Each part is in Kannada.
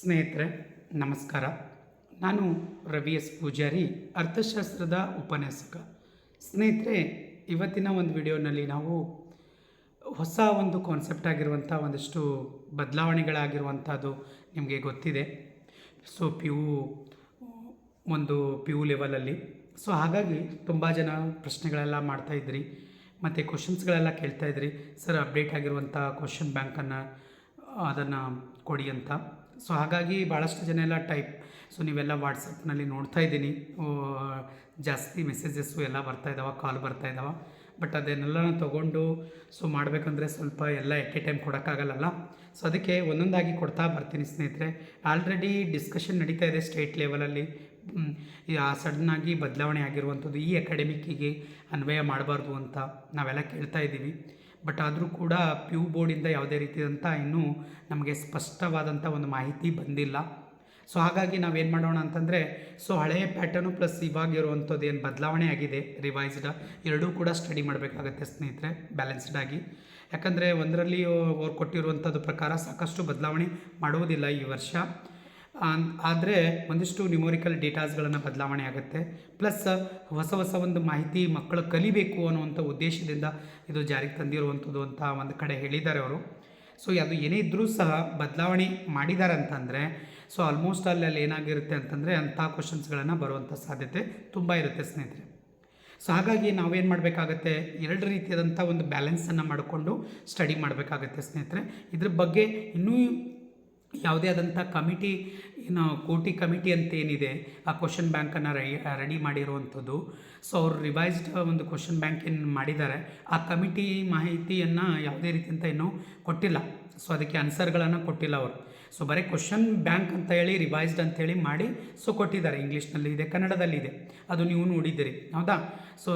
ಸ್ನೇಹಿತರೆ, ನಮಸ್ಕಾರ. ನಾನು ರವಿ ಎಸ್. ಪೂಜಾರಿ, ಅರ್ಥಶಾಸ್ತ್ರದ ಉಪನ್ಯಾಸಕ. ಸ್ನೇಹಿತರೆ, ಇವತ್ತಿನ ಒಂದು ವಿಡಿಯೋನಲ್ಲಿ ನಾವು ಹೊಸ ಒಂದು ಕಾನ್ಸೆಪ್ಟ್ ಆಗಿರುವಂಥ ಒಂದಿಷ್ಟು ಬದಲಾವಣೆಗಳಾಗಿರುವಂಥದ್ದು ನಿಮಗೆ ಗೊತ್ತಿದೆ. ಸೊ ಪಿ ಯು ಒಂದು ಪಿ ಯು ಲೆವೆಲಲ್ಲಿ ಸೊ ಹಾಗಾಗಿ ತುಂಬ ಜನ ಪ್ರಶ್ನೆಗಳೆಲ್ಲ ಮಾಡ್ತಾಯಿದ್ರಿ ಮತ್ತು ಕ್ವಶನ್ಸ್ಗಳೆಲ್ಲ ಕೇಳ್ತಾ ಇದ್ರಿ. ಸರ್ ಅಪ್ಡೇಟ್ ಆಗಿರುವಂಥ ಕ್ವಶನ್ ಬ್ಯಾಂಕನ್ನು ಅದನ್ನು ಕೊಡಿ ಅಂತ. ಸೊ ಹಾಗಾಗಿ ಭಾಳಷ್ಟು ಜನ ಎಲ್ಲ ಟೈಪ್, ಸೊ ನೀವೆಲ್ಲ ವಾಟ್ಸಪ್ನಲ್ಲಿ ನೋಡ್ತಾ ಇದ್ದೀನಿ. ಜಾಸ್ತಿ ಮೆಸೇಜಸ್ಸು ಎಲ್ಲ ಬರ್ತಾ ಇದ್ದಾವೆ ಕಾಲ್ ಬರ್ತಾ ಇದ್ದಾವೆ ಬಟ್ ಅದನ್ನೆಲ್ಲ ತೊಗೊಂಡು, ಸೊ ಮಾಡಬೇಕಂದ್ರೆ ಸ್ವಲ್ಪ ಎಲ್ಲ ಎಟ್ ಎ ಟೈಮ್ ಕೊಡೋಕ್ಕಾಗಲ್ಲ ಸೊ ಅದಕ್ಕೆ ಒಂದೊಂದಾಗಿ ಕೊಡ್ತಾ ಬರ್ತೀನಿ ಸ್ನೇಹಿತರೆ. ಆಲ್ರೆಡಿ ಡಿಸ್ಕಷನ್ ನಡೀತಾ ಇದೆ ಸ್ಟೇಟ್ ಲೆವೆಲಲ್ಲಿ. ಆ ಸಡನ್ನಾಗಿ ಬದಲಾವಣೆ ಆಗಿರುವಂಥದ್ದು ಈ ಅಕಾಡೆಮಿಕ್ಕಿಗೆ ಅನ್ವಯ ಮಾಡಬಾರ್ದು ಅಂತ ನಾವೆಲ್ಲ ಕೇಳ್ತಾ ಇದ್ದೀವಿ. ಬಟ್ ಆದರೂ ಕೂಡ ಪ್ಯೂ ಬೋರ್ಡಿಂದ ಯಾವುದೇ ರೀತಿಯಾದಂಥ ಇನ್ನೂ ನಮಗೆ ಸ್ಪಷ್ಟವಾದಂಥ ಒಂದು ಮಾಹಿತಿ ಬಂದಿಲ್ಲ. ಸೊ ಹಾಗಾಗಿ ನಾವೇನು ಮಾಡೋಣ ಅಂತಂದರೆ ಸೊ ಹಳೆಯ ಪ್ಯಾಟರ್ನು ಪ್ಲಸ್ ಇವಾಗಿರುವಂಥದ್ದು ಏನು ಬದಲಾವಣೆ ಆಗಿದೆ ರಿವೈಸ್ಡ್ ಎರಡೂ ಕೂಡ ಸ್ಟಡಿ ಮಾಡಬೇಕಾಗತ್ತೆ ಸ್ನೇಹಿತರೆ ಬ್ಯಾಲೆನ್ಸ್ಡ್ ಆಗಿ. ಯಾಕಂದರೆ ಒಂದರಲ್ಲಿ ಅವ್ರು ಕೊಟ್ಟಿರುವಂಥದ್ದು ಪ್ರಕಾರ ಸಾಕಷ್ಟು ಬದಲಾವಣೆ ಮಾಡುವುದಿಲ್ಲ ಈ ವರ್ಷ. ಆದರೆ ಒಂದಿಷ್ಟು ನ್ಯೂಮರಿಕಲ್ ಡೇಟಾಸ್ಗಳನ್ನು ಬದಲಾವಣೆ ಆಗುತ್ತೆ. ಪ್ಲಸ್, ಹೊಸ ಹೊಸ ಒಂದು ಮಾಹಿತಿ ಮಕ್ಕಳು ಕಲಿಬೇಕು ಅನ್ನುವಂಥ ಉದ್ದೇಶದಿಂದ ಇದು ಜಾರಿಗೆ ತಂದಿರುವಂಥದ್ದು ಅಂತ ಒಂದು ಕಡೆ ಹೇಳಿದ್ದಾರೆ ಅವರು. ಸೊ ಅದು ಏನೇ ಇದ್ದರೂ ಸಹ ಬದಲಾವಣೆ ಮಾಡಿದ್ದಾರೆ ಅಂತಂದರೆ ಸೊ ಆಲ್ಮೋಸ್ಟ್ ಅಲ್ಲಿ ಅಲ್ಲಿ ಏನಾಗಿರುತ್ತೆ ಅಂತಂದರೆ ಅಂಥ ಕ್ವಶನ್ಸ್ಗಳನ್ನು ಬರುವಂಥ ಸಾಧ್ಯತೆ ತುಂಬ ಇರುತ್ತೆ ಸ್ನೇಹಿತರೆ. ಸೊ ಹಾಗಾಗಿ ನಾವೇನು ಮಾಡಬೇಕಾಗತ್ತೆ? ಎರಡು ರೀತಿಯಾದಂಥ ಒಂದು ಬ್ಯಾಲೆನ್ಸನ್ನು ಮಾಡಿಕೊಂಡು ಸ್ಟಡಿ ಮಾಡಬೇಕಾಗತ್ತೆ ಸ್ನೇಹಿತರೆ. ಇದ್ರ ಬಗ್ಗೆ ಇನ್ನೂ ಯಾವುದೇ ಆದಂಥ ಕಮಿಟಿ, ಏನು ಕೋಟಿ ಕಮಿಟಿ ಅಂತ ಏನಿದೆ ಆ ಕ್ವಶನ್ ಬ್ಯಾಂಕನ್ನು ರೆ ರೆಡಿ ಮಾಡಿರುವಂಥದ್ದು. ಸೊ ಅವರು ರಿವೈಸ್ಡ್ ಒಂದು ಕ್ವಶನ್ ಬ್ಯಾಂಕ್ ಏನು ಮಾಡಿದ್ದಾರೆ. ಆ ಕಮಿಟಿ ಮಾಹಿತಿಯನ್ನು ಯಾವುದೇ ರೀತಿಯಂತ ಇನ್ನೂ ಕೊಟ್ಟಿಲ್ಲ. ಸೊ ಅದಕ್ಕೆ ಆನ್ಸರ್ಗಳನ್ನು ಕೊಟ್ಟಿಲ್ಲ ಅವರು. ಸೊ ಬರೀ ಕ್ವಶನ್ ಬ್ಯಾಂಕ್ ಅಂತ ಹೇಳಿ ರಿವೈಸ್ಡ್ ಅಂತೇಳಿ ಮಾಡಿ ಸೊ ಕೊಟ್ಟಿದ್ದಾರೆ. ಇಂಗ್ಲೀಷ್ನಲ್ಲಿ ಇದೆ, ಕನ್ನಡದಲ್ಲಿ ಇದೆ. ಅದು ನೀವು ನೋಡಿದ್ದೀರಿ. ಹೌದಾ? ಸೊ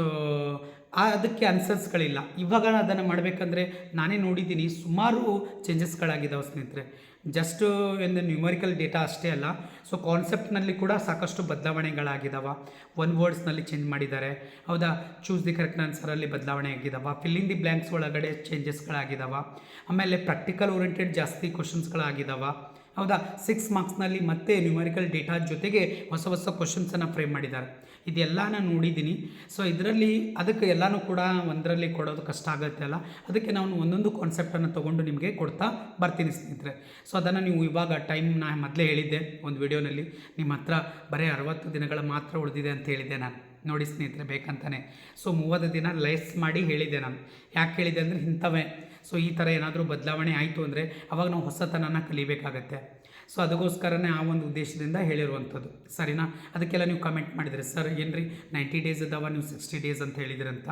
ಅದಕ್ಕೆ ಆನ್ಸರ್ಸ್ಗಳಿಲ್ಲ ಇವಾಗ ಅದನ್ನು ಮಾಡಬೇಕಂದ್ರೆ ನಾನೇ ನೋಡಿದ್ದೀನಿ. ಸುಮಾರು ಚೇಂಜಸ್ಗಳಾಗಿದ್ದಾವೆ ಸ್ನೇಹಿತರೆ. ಜಸ್ಟ್ ಒಂದು ನ್ಯೂಮರಿಕಲ್ ಡೇಟಾ ಅಷ್ಟೇ ಅಲ್ಲ ಸೊ ಕಾನ್ಸೆಪ್ಟ್ನಲ್ಲಿ ಕೂಡ ಸಾಕಷ್ಟು ಬದಲಾವಣೆಗಳಾಗಿದ್ದಾವೆ ಒನ್ ವರ್ಡ್ಸ್ನಲ್ಲಿ ಚೇಂಜ್ ಮಾಡಿದ್ದಾರೆ. ಹೌದಾ? ಚೂಸ್ ದಿ ಕರೆಕ್ಟ್ ಆನ್ಸರಲ್ಲಿ ಬದಲಾವಣೆ ಆಗಿದ್ದಾವೆ ಫಿಲ್ಲಿಂಗ್ ದಿ ಬ್ಲ್ಯಾಂಕ್ಸ್ ಒಳಗಡೆ ಚೇಂಜಸ್ಗಳಾಗಿದ್ದಾವೆ ಆಮೇಲೆ ಪ್ರಾಕ್ಟಿಕಲ್ ಓರಿಯೆಂಟೆಡ್ ಜಾಸ್ತಿ ಕ್ವಶನ್ಸ್ಗಳಾಗಿದ್ದಾವೆ ಹೌದಾ? ಸಿಕ್ಸ್ ಮಾರ್ಕ್ಸ್ನಲ್ಲಿ ಮತ್ತೆ ನ್ಯೂಮರಿಕಲ್ ಡೇಟಾ ಜೊತೆಗೆ ಹೊಸ ಹೊಸ ಕ್ವಶನ್ಸನ್ನು ಫ್ರೇಮ್ ಮಾಡಿದ್ದಾರೆ. ಇದೆಲ್ಲ ನಾನು ನೋಡಿದ್ದೀನಿ. ಸೊ ಇದರಲ್ಲಿ ಅದಕ್ಕೆ ಎಲ್ಲನೂ ಕೂಡ ಒಂದರಲ್ಲಿ ಕೊಡೋದು ಕಷ್ಟ ಆಗುತ್ತೆ ಅಲ್ಲ? ಅದಕ್ಕೆ ನಾನು ಒಂದೊಂದು ಕಾನ್ಸೆಪ್ಟನ್ನು ತೊಗೊಂಡು ನಿಮಗೆ ಕೊಡ್ತಾ ಬರ್ತೀನಿ, ಸ್ನೇಹಿತರೆ. ಸೊ ಅದನ್ನು ನೀವು ಇವಾಗ ಟೈಮ್ ನಾ ಮೊದಲೇ ಹೇಳಿದ್ದೆ ಒಂದು ವಿಡಿಯೋನಲ್ಲಿ. ನಿಮ್ಮ ಹತ್ರ ಬರೀ ಅರವತ್ತು ದಿನಗಳ ಮಾತ್ರ ಉಳಿದಿದೆ ಅಂತ ಹೇಳಿದ್ದೆ ನಾನು. ನೋಡಿ, ಸ್ನೇಹಿತರೆ, ಬೇಕಂತಾನೆ. ಸೊ ಮೂವತ್ತು ದಿನ ಲೆಸ್ ಮಾಡಿ ಹೇಳಿದ್ದೆ ನಾನು. ಯಾಕೆ ಹೇಳಿದೆ ಅಂದರೆ ಇಂಥವೇ. ಸೊ ಈ ಥರ ಏನಾದರೂ ಬದಲಾವಣೆ ಆಯಿತು ಅಂದರೆ ಅವಾಗ ನಾವು ಹೊಸತನನ ಕಲಿಬೇಕಾಗತ್ತೆ. ಸೊ ಅದಕ್ಕೋಸ್ಕರನೇ ಆ ಒಂದು ಉದ್ದೇಶದಿಂದ ಹೇಳಿರುವಂಥದ್ದು. ಸರಿನಾ? ಅದಕ್ಕೆಲ್ಲ ನೀವು ಕಮೆಂಟ್ ಮಾಡಿದರೆ, ಸರ್, ಏನ್ರಿ? ನೈಂಟಿ ಡೇಸ್ ಇದ್ದಾವ, ನೀವು ಸಿಕ್ಸ್ಟಿ ಡೇಸ್ ಅಂತ ಹೇಳಿದ್ರಂತ.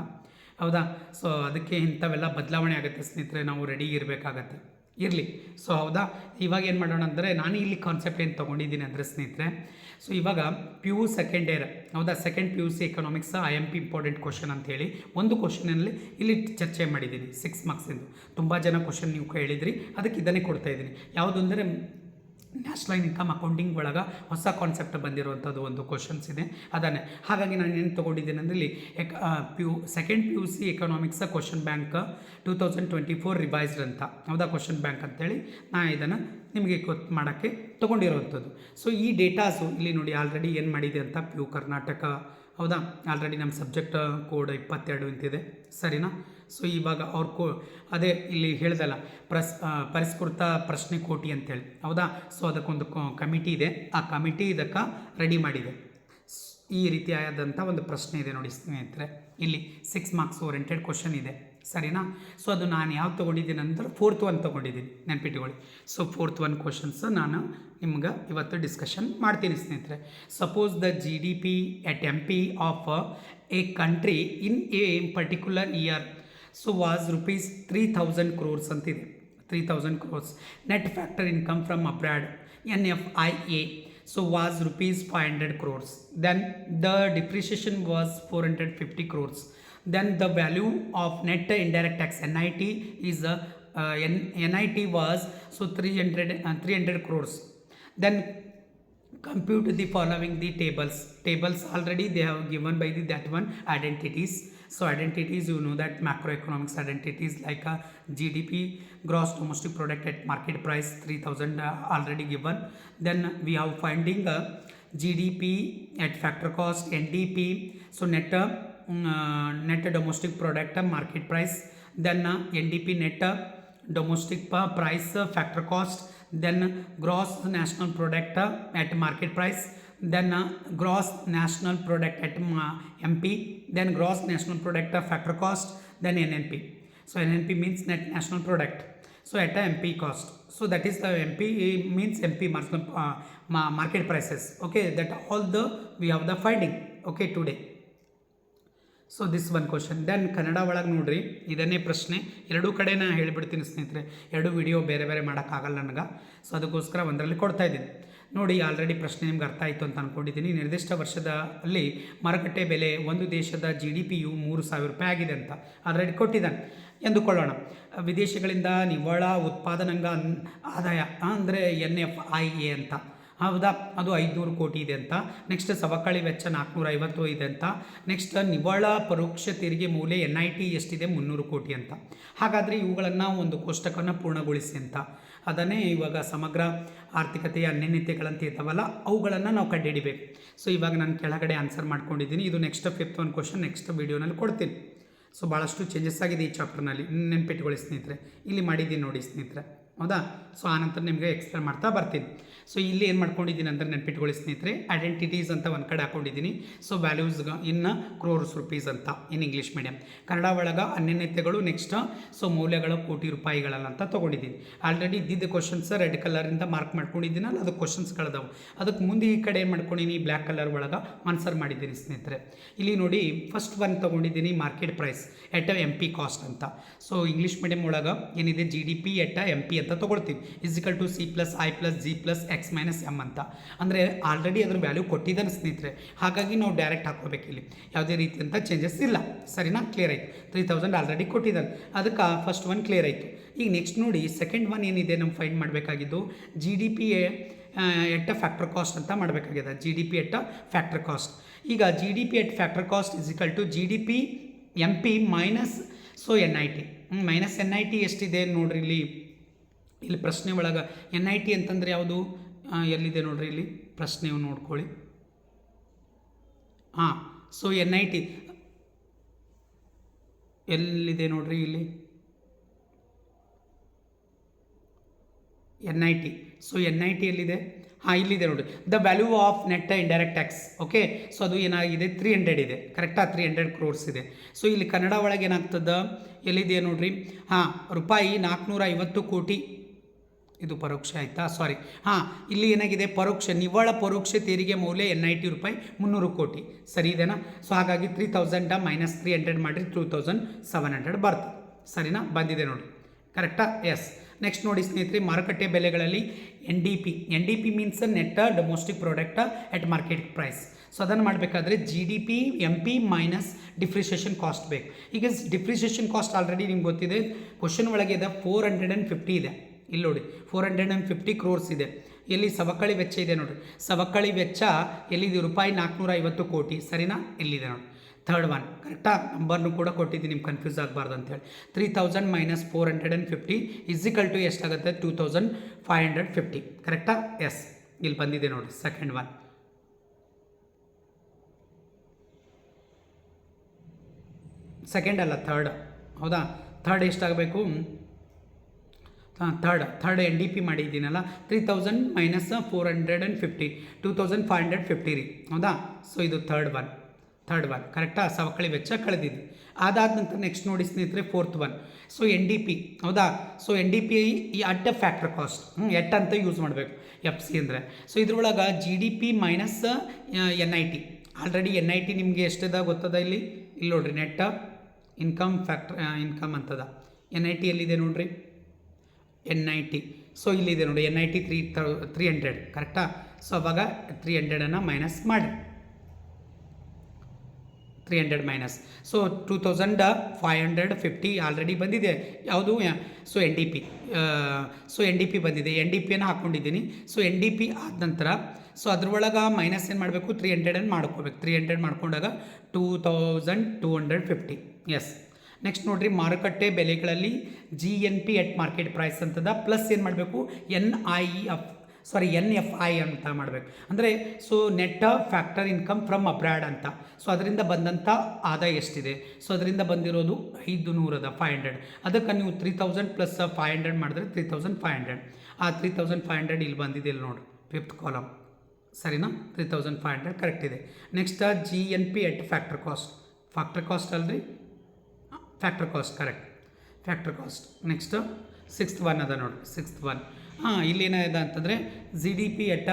ಹೌದಾ? ಸೊ ಅದಕ್ಕೆ ಇಂಥವೆಲ್ಲ ಬದಲಾವಣೆ ಆಗುತ್ತೆ, ಸ್ನೇಹಿತರೆ. ನಾವು ರೆಡಿ ಇರಬೇಕಾಗತ್ತೆ. ಇರಲಿ. ಸೊ ಹೌದಾ? ಇವಾಗ ಏನು ಮಾಡೋಣ ಅಂದರೆ ನಾನು ಇಲ್ಲಿ ಕಾನ್ಸೆಪ್ಟ್ ಏನು ತೊಗೊಂಡಿದ್ದೀನಿ ಅಂದರೆ ಸ್ನೇಹಿತರೆ ಸೊ ಇವಾಗ ಪಿ ಯು ಸೆಕೆಂಡ್ ಇಯರ್ ಹೌದಾ? Second P U C economics I M P important question ಅಂತೇಳಿ ಒಂದು ಕ್ವಶನಲ್ಲಿ ಇಲ್ಲಿ ಚರ್ಚೆ ಮಾಡಿದ್ದೀನಿ ಸಿಕ್ಸ್ ಮಾರ್ಕ್ಸಿಂದು ತುಂಬ ಜನ ಕ್ವಶನ್ ನೀವು ಕೇಳಿದ್ರಿ ಅದಕ್ಕೆ ಇದನ್ನೇ ಕೊಡ್ತಾ ಇದ್ದೀನಿ. ಯಾವುದು ಅಂದರೆ ನ್ಯಾಷನಲ್ ಇನ್ಕಮ್ ಅಕೌಂಟಿಂಗ್ ಒಳಗೆ ಹೊಸ ಕಾನ್ಸೆಪ್ಟ್ ಬಂದಿರುವಂಥದ್ದು ಒಂದು ಕ್ವಶನ್ಸ್ ಇದೆ. ಅದನ್ನೇ ಹಾಗಾಗಿ ನಾನು ಏನು ತೊಗೊಂಡಿದ್ದೀನಿ ಅಂದರೆ ಎಕ್ P second P U C economics question bank two thousand twenty four revised ಅಂತ. ಹೌದಾ ಕ್ವಶನ್ ಬ್ಯಾಂಕ್ ಅಂತೇಳಿ? ನಾನು ಇದನ್ನು ನಿಮಗೆ ಗೊತ್ತು ಮಾಡೋಕ್ಕೆ ತೊಗೊಂಡಿರುವಂಥದ್ದು ಸೊ ಈ ಡೇಟಾಸು ಇಲ್ಲಿ ನೋಡಿ ಆಲ್ರೆಡಿ ಏನು ಮಾಡಿದೆ ಅಂತ? ಪಿ ಕರ್ನಾಟಕ ಹೌದಾ? ಆಲ್ರೆಡಿ ನಮ್ಮ ಸಬ್ಜೆಕ್ಟ್ ಕೋಡ್ ಇಪ್ಪತ್ತೆರಡು ಅಂತಿದೆ ಸರಿನಾ? ಸೊ ಇವಾಗ ಅವ್ರ ಕೋ, ಅದೇ ಇಲ್ಲಿ ಹೇಳ್ದಲ್ಲ, ಪ್ರಸ್ ಪರಿಷ್ಕೃತ ಪ್ರಶ್ನೆ ಕೋಟಿ ಅಂತೇಳಿ. ಹೌದಾ? ಸೊ ಅದಕ್ಕೊಂದು ಕಮಿಟಿ ಇದೆ. ಆ ಕಮಿಟಿ ಇದಕ್ಕೆ ರೆಡಿ ಮಾಡಿದೆ. ಈ ರೀತಿಯಾದಂಥ ಒಂದು ಪ್ರಶ್ನೆ ಇದೆ ನೋಡಿ ಸ್ನೇಹಿತರೆ. ಇಲ್ಲಿ ಸಿಕ್ಸ್ ಮಾರ್ಕ್ಸ್ ಓರಿಯೆಂಟೆಡ್ ಕ್ವಶನ್ ಇದೆ. ಸರಿನಾ? ಸೊ ಅದು ನಾನು ಯಾವ ತೊಗೊಂಡಿದ್ದೀನಿ ಅಂದ್ರೆ ಫೋರ್ತ್ ಒನ್ ತೊಗೊಂಡಿದ್ದೀನಿ, ನೆನ್ಪಿಟ್ಕೊಳ್ಳಿ. ಸೊ ಫೋರ್ತ್ ಒನ್ ಕ್ವಶನ್ಸ್ ನಾನು ನಿಮ್ಗೆ ಇವತ್ತು ಡಿಸ್ಕಷನ್ ಮಾಡ್ತೀನಿ ಸ್ನೇಹಿತರೆ. Suppose the G D P at M P of a country in a particular year so was rupees three thousand crores ಅಂತಿದೆ. Three thousand crores net factor income from abroad N F I A so was rupees five hundred crores then the depreciation was four hundred fifty crores then the value of net indirect tax NIT is uh, uh, NIT was so 300 uh, 300 crores. Then compute the following the tables. Tables already they have given by the that one identities. So identities, you know that macroeconomics identities like a GDP, gross domestic product at market price 3000 uh, already given. Then we have finding uh, GDP at factor cost, NDP, so net uh, net domestic product market price then ndp net domestic price factor cost then gross national product at market price then gross national product at mp then gross national product factor cost then nnp so nnp means net national product. So at mp cost. So that is the mp eh, means mp ah, market prices. Okay that all the we have the finding okay today. So this one question then Kannada ಒಳಗೆ ನೋಡ್ರಿ. ಇದನ್ನೇ ಪ್ರಶ್ನೆ. ಎರಡೂ ಕಡೆ ನಾನು ಹೇಳಿಬಿಡ್ತೀನಿ ಸ್ನೇಹಿತರೆ. ಎರಡು ವಿಡಿಯೋ ಬೇರೆ ಬೇರೆ ಮಾಡೋಕ್ಕಾಗಲ್ಲ ನನಗೆ. ಸೊ ಅದಕ್ಕೋಸ್ಕರ ಒಂದರಲ್ಲಿ ಕೊಡ್ತಾ ಇದ್ದೀನಿ. ನೋಡಿ ಆಲ್ರೆಡಿ ಪ್ರಶ್ನೆ ನಿಮ್ಗೆ ಅರ್ಥ ಆಯಿತು ಅಂತ ಅಂದ್ಕೊಂಡಿದ್ದೀನಿ ನಿರ್ದಿಷ್ಟ ವರ್ಷದ ಅಲ್ಲಿ ಮಾರುಕಟ್ಟೆ ಬೆಲೆ ಒಂದು ದೇಶದ ಜಿ ಡಿ ಪಿಯು ಮೂರು ಸಾವಿರ ರೂಪಾಯಿ ಆಗಿದೆ ಅಂತ ಆಲ್ರೆಡಿ ಕೊಟ್ಟಿದ್ದಾನೆ. ಎಂದುಕೊಳ್ಳೋಣ. ವಿದೇಶಗಳಿಂದ ನಿವ್ವಳ ಉತ್ಪಾದನಾಂಗ ಆದಾಯ, ಅಂದರೆ ಎನ್ ಎಫ್ ಐ ಎ ಅಂತ. ಹೌದಾ? ಅದು ಐದುನೂರು ಕೋಟಿ ಇದೆ ಅಂತ. ನೆಕ್ಸ್ಟ್ ಸವಕಳಿ ವೆಚ್ಚ ನಾಲ್ಕುನೂರ ಐವತ್ತು ಇದೆ ಅಂತ. ನೆಕ್ಸ್ಟ್ ನಿವ್ವಳ ಪರೋಕ್ಷ ತೆರಿಗೆ ಮೂಲೆ ಎನ್ ಐ ಟಿ ಎಷ್ಟಿದೆ? ಮುನ್ನೂರು ಕೋಟಿ ಅಂತ. ಹಾಗಾದರೆ ಇವುಗಳನ್ನು ಒಂದು ಕೋಷ್ಟಕವನ್ನು ಪೂರ್ಣಗೊಳಿಸಿ ಅಂತ. ಅದನ್ನೇ ಇವಾಗ ಸಮಗ್ರ ಆರ್ಥಿಕತೆಯ ಅನ್ಯನ್ಯತೆಗಳಂತ ಇರ್ತಾವಲ್ಲ ಅವುಗಳನ್ನು ನಾವು ಕಂಡುಹಿಡಿಬೇಕು. ಸೊ ಇವಾಗ ನಾನು ಕೆಳಗಡೆ ಆನ್ಸರ್ ಮಾಡ್ಕೊಂಡಿದ್ದೀನಿ. ಇದು ನೆಕ್ಸ್ಟ್ ಫಿಫ್ತ್ ಒಂದು ಕ್ವಶನ್ ನೆಕ್ಸ್ಟ್ ವೀಡಿಯೋನಲ್ಲಿ ಕೊಡ್ತೀನಿ. ಸೊ ಭಾಳಷ್ಟು ಚೇಂಜಸ್ ಆಗಿದೆ ಈ ಚಾಪ್ಟರ್ನಲ್ಲಿ ನೆನ್ಪಿಟ್ಕೊಳ್ಳಿ ಸ್ನೇಹಿತರೆ. ಇಲ್ಲಿ ಮಾಡಿದ್ದೀನಿ ನೋಡಿ ಸ್ನೇಹಿತರೆ. ಹೌದಾ? ಸೊ ಆನಂತರ ನಿಮಗೆ ಎಕ್ಸ್ಪ್ಲೇನ್ ಮಾಡ್ತಾ ಬರ್ತೀನಿ. ಸೊ ಇಲ್ಲಿ ಏನು ಮಾಡ್ಕೊಂಡಿದ್ದೀನಿ ಅಂದರೆ ನೆನ್ಪಿಟ್ಕೊಳ್ಳಿ ಸ್ನೇಹಿತರೆ ಐಡೆಂಟಿಟೀಸ್ ಅಂತ ಒಂದು ಕಡೆ ಹಾಕೊಂಡಿದ್ದೀನಿ. So values in crores rupees ಅಂತ ಇನ್ ಇಂಗ್ಲೀಷ್ ಮೀಡಿಯಂ ಕನ್ನಡ ಒಳಗೆ ಅನ್ಯನ್ಯತೆಗಳು ನೆಕ್ಸ್ಟ್ ಸೊ ಮೌಲ್ಯಗಳು ಕೋಟಿ ರೂಪಾಯಿಗಳಲ್ಲ ಅಂತ ತೊಗೊಂಡಿದ್ದೀನಿ. ಆಲ್ರೆಡಿ ಇದ್ದಿದ್ದ ಕ್ವಶನ್ಸ್ ರೆಡ್ ಕಲರಿಂದ ಮಾರ್ಕ್ ಮಾಡ್ಕೊಂಡಿದ್ದೀನಿ. ಮಾಡ್ಕೊಂಡಿದ್ದೀನಲ್ಲ ಅದು ಕ್ವಶನ್ಸ್ಗಳದಾವು ಅದಕ್ಕೆ ಮುಂದೆ ಈ ಕಡೆ ಏನು ಮಾಡ್ಕೊಂಡಿನಿ? ಬ್ಲ್ಯಾಕ್ ಕಲರ್ ಒಳಗೆ ಆನ್ಸರ್ ಮಾಡಿದ್ದೀನಿ ಸ್ನೇಹಿತರೆ. ಇಲ್ಲಿ ನೋಡಿ ಫಸ್ಟ್ ಒನ್ ತೊಗೊಂಡಿದ್ದೀನಿ market price at M P cost ಅಂತ. ಸೊ ಇಂಗ್ಲೀಷ್ ಮೀಡಿಯಮ್ ಒಳಗೆ ಏನಿದೆ? G D P at M P ಅಂತ ತೊಗೊಳ್ತೀವಿ. Is equal to C plus I plus G plus X minus M ಅಂತ. ಅಂದರೆ ಆಲ್ರೆಡಿ ಅದ್ರ ವ್ಯಾಲ್ಯೂ ಕೊಟ್ಟಿದ್ದಾನೆ ಸ್ನೇಹಿತರೆ. ಹಾಗಾಗಿ ನಾವು ಡೈರೆಕ್ಟ್ ಹಾಕೋಬೇಕು ಇಲ್ಲಿ. ಯಾವುದೇ ರೀತಿಯಂಥ ಚೇಂಜಸ್ ಇಲ್ಲ. ಸರಿನಾ? ಕ್ಲಿಯರ್ ಆಯಿತು. ತ್ರೀ ತೌಸಂಡ್ ಆಲ್ರೆಡಿ ಕೊಟ್ಟಿದ್ದಾನೆ. ಅದಕ್ಕೆ ಫಸ್ಟ್ ಒನ್ ಕ್ಲಿಯರ್ ಆಯಿತು. ಈಗ ನೆಕ್ಸ್ಟ್ ನೋಡಿ ಸೆಕೆಂಡ್ ಒನ್ ಏನಿದೆ ನಮ್ಮ find ಮಾಡಬೇಕಾಗಿದ್ದು? G D P at factor cost ಅಂತ ಮಾಡಬೇಕಾಗಿದೆ. G D P at factor cost ಈಗ G D P at factor cost is equal to G D P M P minus so N I T minus N I T ಎಷ್ಟಿದೆ ನೋಡ್ರಿ ಇಲ್ಲಿ? ಇಲ್ಲಿ ಪ್ರಶ್ನೆ ಒಳಗೆ ಎನ್ ಐ ಟಿ ಅಂತಂದರೆ ಯಾವುದು? ಎಲ್ಲಿದೆ ನೋಡ್ರಿ ಇಲ್ಲಿ? ಪ್ರಶ್ನೆ ನೋಡ್ಕೊಳ್ಳಿ. ಹಾಂ ಸೊ ಎನ್ ಐ ಟಿ ಎಲ್ಲಿದೆ ನೋಡ್ರಿ ಇಲ್ಲಿ? N I T so N I T ಎಲ್ಲಿದೆ? ಹಾಂ, ಇಲ್ಲಿದೆ ನೋಡಿ the value of net indirect tax okay so ಅದು ಏನಾಗಿದೆ? ತ್ರೀ ಹಂಡ್ರೆಡ್ ಇದೆ. ಕರೆಕ್ಟಾ ತ್ರೀ ಹಂಡ್ರೆಡ್ ಕ್ರೋರ್ಸ್ ಇದೆ. ಸೊ ಇಲ್ಲಿ ಕನ್ನಡ ಒಳಗೆ ಏನಾಗ್ತದ? ಎಲ್ಲಿದೆ ನೋಡ್ರಿ? ಹಾಂ, ರೂಪಾಯಿ ನಾಲ್ಕುನೂರ ಐವತ್ತು ಕೋಟಿ ಇದು ಪರೋಕ್ಷ ಆಯಿತಾ? ಸಾರಿ ಹಾಂ, ಇಲ್ಲಿ ಏನಾಗಿದೆ? ಪರೋಕ್ಷ, ನಿವ್ವಳ ಪರೋಕ್ಷ ತೆರಿಗೆ ಮೌಲ್ಯ ಎನ್ ಐ ಟಿ ರೂಪಾಯಿ ಮುನ್ನೂರು ಕೋಟಿ. ಸರಿ ಇದೆನಾ? ಸೊ ಹಾಗಾಗಿ three thousand minus three hundred ಮಾಡಿರಿ ಟೂ ತೌಸಂಡ್ ಸೆವೆನ್ ಹಂಡ್ರೆಡ್ ಬರ್ತದೆ. ಸರಿನಾ? ಬಂದಿದೆ ನೋಡಿ. ಕರೆಕ್ಟಾ ಎಸ್ ನೆಕ್ಸ್ಟ್ ನೋಡಿ ಸ್ನೇಹಿತರೆ, ಮಾರುಕಟ್ಟೆ ಬೆಲೆಗಳಲ್ಲಿ N D P N D P means net domestic product at market price so ಅದನ್ನು ಮಾಡಬೇಕಾದ್ರೆ G D P M P minus depreciation cost ಬೇಕು. ಈಗ ಡಿಪ್ರಿಷಿಯೇಷನ್ ಕಾಸ್ಟ್ ಆಲ್ರೆಡಿ ನಿಮ್ಗೆ ಗೊತ್ತಿದೆ. ಕ್ವಶನ್ ಒಳಗೆ ಇದೆ ಫೋರ್ ಹಂಡ್ರೆಡ್ ಆ್ಯಂಡ್ ಫಿಫ್ಟಿ ಇದೆ. ಇಲ್ಲಿ ನೋಡಿ four hundred and fifty crores ಇದೆ. ಎಲ್ಲಿ ಸವಕಳಿ ವೆಚ್ಚ ಇದೆ ನೋಡಿರಿ. ಸವಕಳಿ ವೆಚ್ಚ ಎಲ್ಲಿದೆ? ರೂಪಾಯಿ ನಾಲ್ಕುನೂರ ಐವತ್ತು ಕೋಟಿ. ಸರಿನಾ? ಇಲ್ಲಿದೆ ನೋಡಿ ಥರ್ಡ್ ಒನ್ ಕರೆಕ್ಟಾ ನಂಬರ್ನು ಕೂಡ ಕೊಟ್ಟಿದ್ದೀನಿ, ನಿಮ್ಗೆ ಕನ್ಫ್ಯೂಸ್ ಆಗಬಾರ್ದು ಅಂತೇಳಿ three thousand minus four hundred and fifty is equal to ಎಷ್ಟಾಗುತ್ತೆ? Two thousand five hundred fifty ಕರೆಕ್ಟಾ ಎಸ್ ಇಲ್ಲಿ ಬಂದಿದೆ ನೋಡಿ ಸೆಕೆಂಡ್ ಒನ್ ಸೆಕೆಂಡ್ ಅಲ್ಲ ಥರ್ಡ್ ಹೌದಾ? Third ಎಷ್ಟಾಗಬೇಕು? Third third N D P ಮಾಡಿದ್ದೀನಲ್ಲ three thousand minus four hundred and fifty two thousand five hundred fifty ರೀ. ಹೌದಾ? ಸೊ ಇದು ಥರ್ಡ್ ಒನ್ ಥರ್ಡ್ ಒನ್ ಕರೆಕ್ಟಾ ಸವಕಳಿ ವೆಚ್ಚ ಕಳೆದಿದ್ದು. ಅದಾದ ನಂತರ ನೆಕ್ಸ್ಟ್ ನೋಡಿ ಸ್ನೇಹಿತರೆ fourth one so N D P ಹೌದಾ? ಸೊ ಎನ್ ಡಿ ಪಿ ಈ ಅಡ್ಡ ಫ್ಯಾಕ್ಟ್ರ್ ಕಾಸ್ಟ್ ಹ್ಞೂ ಎಟ್ ಅಂತ ಯೂಸ್ ಮಾಡಬೇಕು ಎಫ್ ಸಿ ಅಂದರೆ. ಸೊ ಇದ್ರೊಳಗೆ G D P minus N I T already N I T ನಿಮಗೆ ಎಷ್ಟಿದೆ ಗೊತ್ತದ ಇಲ್ಲಿ? ಇಲ್ಲಿ ನೋಡ್ರಿ ನೆಟ್ ಇನ್ಕಮ್ ಫ್ಯಾಕ್ಟ್ರ್ ಇನ್ಕಮ್ ಅಂತದ. ಎನ್ ಐ ಟಿ ಎಲ್ಲಿದೆ ನೋಡ್ರಿ? ಎನ್ ಐ ಟಿ ಸೊ ಇಲ್ಲಿದೆ ನೋಡಿ N I T three three hundred ಕರೆಕ್ಟಾ ಸೊ ಅವಾಗ ತ್ರೀ ಹಂಡ್ರೆಡನ್ನು ಮೈನಸ್ ಮಾಡಿ. Three hundred minus so two thousand five hundred fifty already ಬಂದಿದೆ. ಯಾವುದು? So N D P so N D P ಬಂದಿದೆ. ಎನ್ ಡಿ ಪಿಯನ್ನು ಹಾಕ್ಕೊಂಡಿದ್ದೀನಿ ಸೊ ಎನ್ ಡಿ ಪಿ ಆದ ನಂತರ ಸೊ ಅದ್ರೊಳಗೆ ಮೈನಸ್ ಏನು ಮಾಡಬೇಕು? ತ್ರೀ ಹಂಡ್ರೆಡನ್ನು ಮಾಡ್ಕೋಬೇಕು. ತ್ರೀ ಹಂಡ್ರೆಡ್ ಮಾಡ್ಕೊಂಡಾಗ two thousand two hundred fifty yes next ನೋಡಿರಿ ಮಾರುಕಟ್ಟೆ ಬೆಲೆಗಳಲ್ಲಿ G N P at market price ಅಂತದ ಪ್ಲಸ್ ಏನು ಮಾಡಬೇಕು? N I F sorry N F I ಅಂತ ಮಾಡಬೇಕು. ಅಂದರೆ so net factor income from abroad ಅಂತ. ಸೊ ಅದರಿಂದ ಬಂದಂಥ ಆದಾಯ ಎಷ್ಟಿದೆ? ಸೊ ಅದರಿಂದ ಬಂದಿರೋದು ಐದು ನೂರದ ಫೈವ್ ಹಂಡ್ರೆಡ್ ಅದಕ್ಕೆ ನೀವು three thousand plus five hundred ಮಾಡಿದ್ರೆ ತ್ರೀ ತೌಸಂಡ್ ಫೈವ್ ಹಂಡ್ರೆಡ್ ಆ ತ್ರೀ ತೌಸಂಡ್ ಫೈವ್ ಹಂಡ್ರೆಡ್ ಇಲ್ಲಿ ಬಂದಿದೆ ಇಲ್ಲಿ ನೋಡಿ ಫಿಫ್ತ್ ಕಾಲಮ್ ಸರಿನಾ? Three thousand five hundred correct ಇದೆ. Next G N P at factor cost factor cost ಅಲ್ರಿ? Factor cost correct factor cost next sixth one ಅದ ನೋಡಿ ಸಿಕ್ಸ್ತ್ ಒನ್ ಹಾಂ, ಇಲ್ಲಿ ಏನಿದೆ ಅಂತಂದರೆ G D P at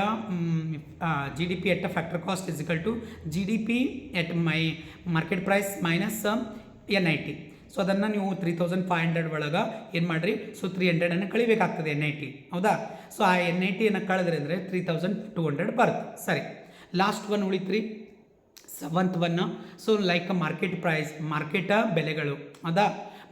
G D P at factor cost is equal to G D P at my market price minus N I T so ಅದನ್ನು ನೀವು ತ್ರೀ ತೌಸಂಡ್ ಫೈವ್ ಹಂಡ್ರೆಡ್ ಒಳಗೆ ಏನು ಮಾಡಿರಿ? ಸೊ ತ್ರೀ ಹಂಡ್ರೆಡನ್ನು ಕಳಿಬೇಕಾಗ್ತದೆ ಎನ್ ಐ ಟಿ ಹೌದಾ? ಸೊ ಆ ಎನ್ ಐ ಟಿಯನ್ನು ಕಳೆದ್ರೆ ಅಂದರೆ ತ್ರೀ ತೌಸಂಡ್ ಟೂ ಹಂಡ್ರೆಡ್ ಬರುತ್ತೆ. ಸರಿ. Last one ಉಳಿತ್ರಿ. Seventh one so like market price market ಬೆಲೆಗಳು. ಅದಾ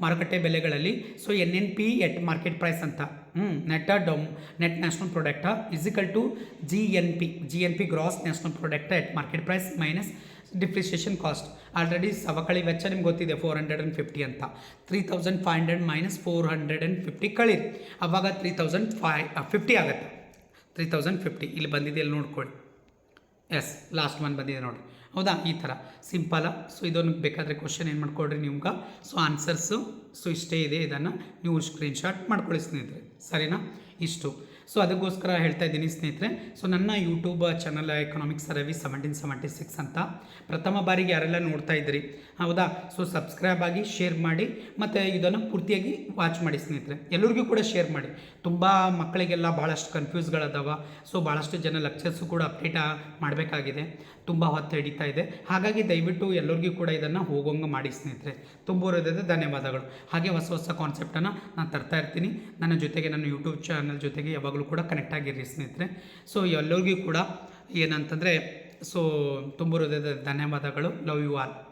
ಮಾರುಕಟ್ಟೆ ಬೆಲೆಗಳಲ್ಲಿ. So N N P at market price ಅಂತ. ಹ್ಞೂ net ಡೊಮ್ net national product is equal to G N P G N P gross national product at market price minus depreciation cost already ಸವಕಳಿ ವೆಚ್ಚ ನಿಮ್ಗೆ ಗೊತ್ತಿದೆ ಫೋರ್ ಹಂಡ್ರೆಡ್ ಆ್ಯಂಡ್ ಫಿಫ್ಟಿ ಅಂತ. Three thousand five hundred minus four hundred and fifty ಕಳೀರಿ. ಅವಾಗ ತ್ರೀ ತೌಸಂಡ್ ಫೈ ಫಿಫ್ಟಿ ಆಗುತ್ತೆ. ತ್ರೀ ತೌಸಂಡ್ ಫಿಫ್ಟಿ ಇಲ್ಲಿ ಬಂದಿದೆ, ಇಲ್ಲಿ ನೋಡ್ಕೊಳ್ಳಿ. ಎಸ್ ಲಾಸ್ಟ್ ಒನ್ ಬಂದಿದೆ ನೋಡಿ. ಹೌದಾ? ಈ ಥರ. ಸಿಂಪಲ್. ಸೊ ಇದೊಂದು ಬೇಕಾದರೆ ಕ್ವಶನ್ ಏನು ಮಾಡ್ಕೊಳ್ರಿ ನಿಮ್ಗೆ? ಸೊ ಆನ್ಸರ್ಸು ಸೊ ಇಷ್ಟೇ ಇದೆ ಇದನ್ನು. ನೀವು ಸ್ಕ್ರೀನ್ಶಾಟ್ ಮಾಡ್ಕೊಳ್ಳಿ ಸ್ನೇಹಿತರೆ. ಸರಿನಾ? ಇಷ್ಟು. ಸೊ ಅದಕ್ಕೋಸ್ಕರ ಹೇಳ್ತಾ ಇದ್ದೀನಿ ಸ್ನೇಹಿತರೆ. ಸೊ ನನ್ನ YouTube channel economics service seventeen seventy six ಅಂತ ಪ್ರಥಮ ಬಾರಿಗೆ ಯಾರೆಲ್ಲ ನೋಡ್ತಾ ಇದ್ದೀರಿ, ಹೌದಾ? ಸೊ ಸಬ್ಸ್ಕ್ರೈಬ್ ಆಗಿ ಶೇರ್ ಮಾಡಿ, ಮತ್ತು ಇದನ್ನು ಪೂರ್ತಿಯಾಗಿ ವಾಚ್ ಮಾಡಿ ಸ್ನೇಹಿತರೆ. ಎಲ್ಲರಿಗೂ ಕೂಡ ಶೇರ್ ಮಾಡಿ. ತುಂಬ ಮಕ್ಕಳಿಗೆಲ್ಲ ಭಾಳಷ್ಟು ಕನ್ಫ್ಯೂಸ್ಗಳದಾವ ಸೊ ಭಾಳಷ್ಟು ಜನ ಲೆಕ್ಚರ್ಸು ಕೂಡ ಅಪ್ಡೇಟ್ ಮಾಡಬೇಕಾಗಿದೆ. ತುಂಬ ಹೊತ್ತು ಹಿಡಿತಾ ಇದೆ. ಹಾಗಾಗಿ ದಯವಿಟ್ಟು ಎಲ್ಲರಿಗೂ ಕೂಡ ಇದನ್ನು ಹೋಗೋಂಗೆ ಮಾಡಿ ಸ್ನೇಹಿತರೆ. ತುಂಬ ಧನ್ಯವಾದಗಳು. ಹಾಗೆ ಹೊಸ ಹೊಸ ಕಾನ್ಸೆಪ್ಟನ್ನು ನಾನು ತರ್ತಾ ಇರ್ತೀನಿ. ನನ್ನ ಜೊತೆಗೆ, ನನ್ನ ಯೂಟ್ಯೂಬ್ ಚಾನಲ್ ಜೊತೆಗೆ ಯಾವಾಗಲೂ ಕೂಡ ಕನೆಕ್ಟ್ ಆಗಿರಿ ಸ್ನೇಹಿತರೆ. ಸೊ ಎಲ್ಲರಿಗೂ ಕೂಡ ಏನಂತಂದರೆ ಸೊ ತುಂಬ ಹೃದಯದ ಧನ್ಯವಾದಗಳು. Love you all